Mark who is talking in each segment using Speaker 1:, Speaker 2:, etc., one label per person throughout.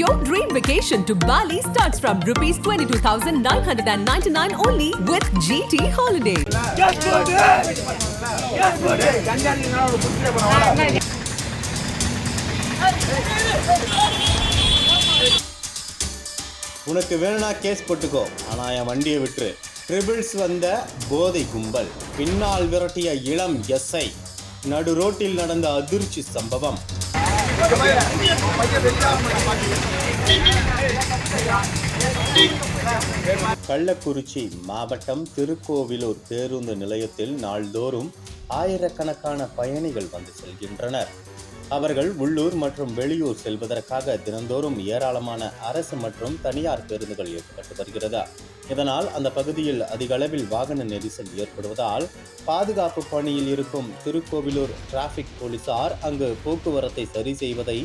Speaker 1: Your dream vacation to Bali starts from rupees 22,999 only with GT Holiday.
Speaker 2: உனக்கு வேணும்னா case போட்டுக்கோ. ஆனால் என் வண்டியை விட்டுரு. ட்ரிபிள்ஸ் வந்த போதை கும்பல். பின்னால் விரட்டிய இளம் எஸ்ஐ. நடு ரோட்டில் நடந்த அதிர்ச்சி சம்பவம். கள்ளக்குறிச்சி மாவட்டம் திருக்கோவிலூர் பேருந்து நிலையத்தில் நாள்தோறும் ஆயிரக்கணக்கான பயணிகள் வந்து செல்கின்றனர். அவர்கள் உள்ளூர் மற்றும் வெளியூர் செல்வதற்காக தினந்தோறும் ஏராளமான அரசு மற்றும் தனியார் பேருந்துகள் இயக்கப்பட்டு வருகிறது? இதனால் அந்த பகுதியில் அதிக அளவில் வாகன நெரிசல் ஏற்படுவதால் பாதுகாப்பு பணியில் இருக்கும் திருக்கோவிலூர் டிராபிக் போலீசார் அங்கு போக்குவரத்தை சரி செய்வதை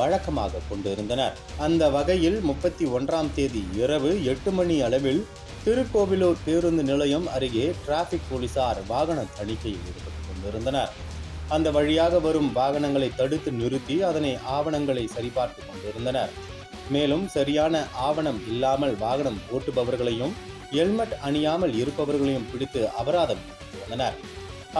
Speaker 2: வழக்கமாக கொண்டிருந்தனர். அந்த வகையில் முப்பத்தி ஒன்றாம் தேதி இரவு எட்டு மணி அளவில் திருக்கோவிலூர் பேருந்து நிலையம் அருகே டிராபிக் போலீசார் வாகன தணிக்கையில் ஈடுபட்டு கொண்டிருந்தனர். அந்த வழியாக வரும் வாகனங்களை தடுத்து நிறுத்தி அதனை ஆவணங்களை சரிபார்த்து கொண்டிருந்தனர். மேலும் சரியான ஆவணம் இல்லாமல் வாகனம் ஓட்டுபவர்களையும் ஹெல்மெட் அணியாமல் இருப்பவர்களையும் பிடித்து அபராதம் வந்தனர்.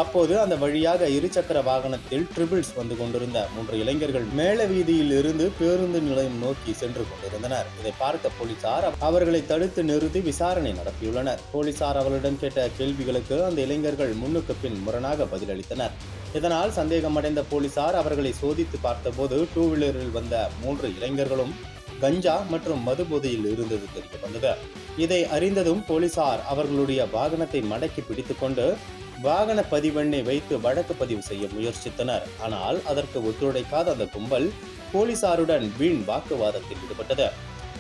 Speaker 2: அப்போது அந்த வழியாக இருசக்கர வாகனத்தில் ட்ரிபிள்ஸ் வந்து கொண்டிருந்த மூன்று இளைஞர்கள் மேல வீதியில் இருந்து பேருந்து நிலையம் நோக்கி சென்று கொண்டிருந்தனர். இதை பார்த்த போலீசார் அவர்களை தடுத்து நிறுத்தி விசாரணை நடத்தியுள்ளனர். போலீசார் அவர்களிடம் கேட்ட கேள்விகளுக்கு அந்த இளைஞர்கள் முன்னுக்கு பின் முரணாக பதிலளித்தனர். இதனால் சந்தேகமடைந்த போலீசார் அவர்களை சோதித்து பார்த்தபோது டூ வீலரில் வந்த மூன்று இளைஞர்களும் கஞ்சா மற்றும் மது போதையில் இருந்தது தெரிய வந்தது இதை அறிந்ததும் போலீசார் அவர்களுடைய வாகனத்தை மடக்கி பிடித்துக்கொண்டு வாகன பதிவெண்ணை வைத்து வழக்கு பதிவு செய்ய முயற்சித்தனர். ஆனால் அதற்கு ஒத்துழைக்காத அந்த கும்பல் போலீசாருடன் வீண் வாக்குவாதத்தில் ஈடுபட்டது.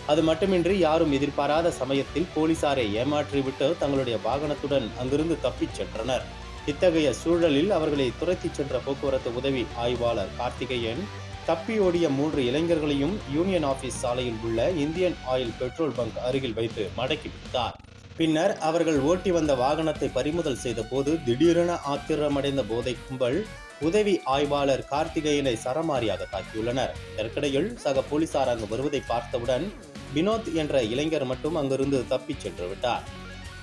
Speaker 2: அது மட்டுமின்றி யாரும் எதிர்பாராத சமயத்தில் போலீசாரை ஏமாற்றிவிட்டு தங்களுடைய வாகனத்துடன் அங்கிருந்து தப்பிச் சென்றனர். இத்தகைய சூழலில் அவர்களை துரத்திச் சென்ற போக்குவரத்து உதவி ஆய்வாளர் கார்த்திகேயன் தப்பியோடிய மூன்று இளைஞர்களையும் யூனியன் ஆபீஸ் சாலையில் உள்ள இந்தியன் ஆயில் பெட்ரோல் பங்க் அருகில் வைத்து மடக்கி விட்டார் பின்னர் அவர்கள் ஓட்டி வந்த வாகனத்தை பறிமுதல் செய்தபோது திடீரென ஆத்திரமடைந்த போதை கும்பல் உதவி ஆய்வாளர் கார்த்திகேயனை சரமாரியாக தாக்கியுள்ளனர். இதற்கிடையில் சக போலீசார் அங்கு வருவதை பார்த்தவுடன் வினோத் என்ற இளைஞர் மட்டும் அங்கிருந்து தப்பிச் சென்று விட்டார்.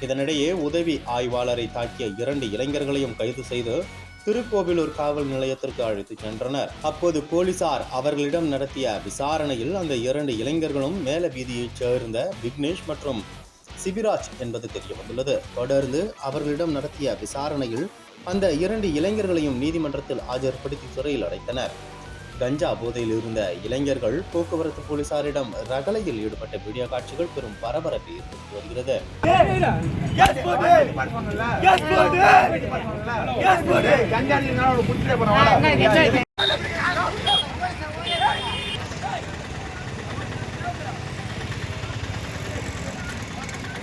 Speaker 2: இதனிடையே உதவி ஆய்வாளரை தாக்கிய இரண்டு இளைஞர்களையும் கைது செய்து திருக்கோவிலூர் காவல் நிலையத்திற்கு அழைத்துச் சென்றனர். அப்போது போலீசார் அவர்களிடம் நடத்திய விசாரணையில் அந்த இரண்டு இளைஞர்களும் மேல வீதியைச் சேர்ந்த விக்னேஷ் மற்றும் சிபிராஜ் என்பது தெரிய வந்துள்ளது தொடர்ந்து அவர்களிடம் நடத்திய விசாரணையில் அந்த இரண்டு இளைஞர்களையும் நீதிமன்றத்தில் ஆஜர்படுத்தி சிறையில் அடைத்தனர் கஞ்சா போதையில் இருந்த இளைஞர்கள் போக்குவரத்து போலீசாரிடம் ரகளையில் ஈடுபட்ட வீடியோ காட்சிகள் பெரும் பரபரப்பை ஏற்படுத்தி வருகிறது